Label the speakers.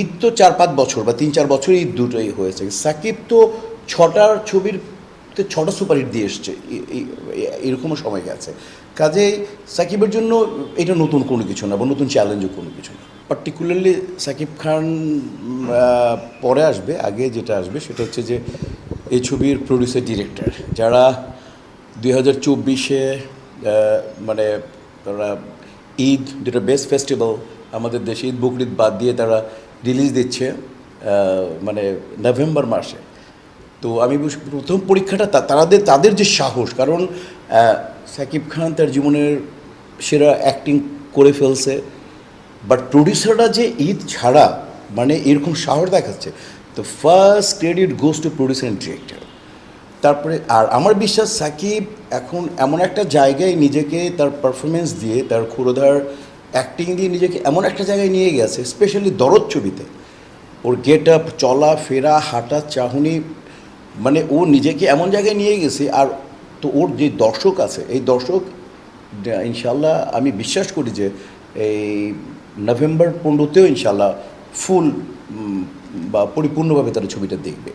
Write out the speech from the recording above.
Speaker 1: ঈদ তো চার পাঁচ বছর বা তিন চার বছর ঈদ দুটোই হয়েছে। সাকিব তো ছটার ছবির ছটা সুপারহিট দিয়ে এসছে। এরকমও সময় গেছে। কাজেই সাকিবের জন্য এটা নতুন কোনো কিছু না বা নতুন চ্যালেঞ্জও কোনো কিছু না। পার্টিকুলারলি সাকিব খান পরে আসবে, আগে যেটা আসবে সেটা হচ্ছে যে এই ছবির প্রডিউসার ডিরেক্টর যারা দুই হাজার চব্বিশে মানে তারা ঈদ, যেটা বেস্ট ফেস্টিভ্যাল আমাদের দেশে ঈদ, বকরিদ বাদ দিয়ে তারা রিলিজ দিচ্ছে মানে নভেম্বর মাসে। তো আমি প্রথম পরীক্ষাটা তাদের তাদের যে সাহস, কারণ সাকিব খান তার জীবনের সেরা অ্যাক্টিং করে ফেলছে বাট প্রডিউসাররা যে ঈদ ছাড়া মানে এরকম সাহস দেখাচ্ছে, তো first credit goes to producer and director তারপরে, আর আমার বিশ্বাস, সাকিব এখন এমন একটা জায়গায় নিজেকে তার পারফরমেন্স দিয়ে, তার ক্ষুরোধার অ্যাক্টিং দিয়ে নিজেকে এমন একটা জায়গায় নিয়ে গেছে স্পেশালি দরদ ছবিতে। ওর গেট আপ চলা, ফেরা, হাঁটা, চাহনি মানে ও নিজেকে এমন জায়গায় নিয়ে গেছে, আর তো ওর যে দর্শক আছে, এই দর্শক ইনশাল্লাহ আমি বিশ্বাস করি যে এই নভেম্বর পনেরোতেও ইনশাল্লাহ ফুল বা পরিপূর্ণভাবে তারা ছবিটা দেখবে।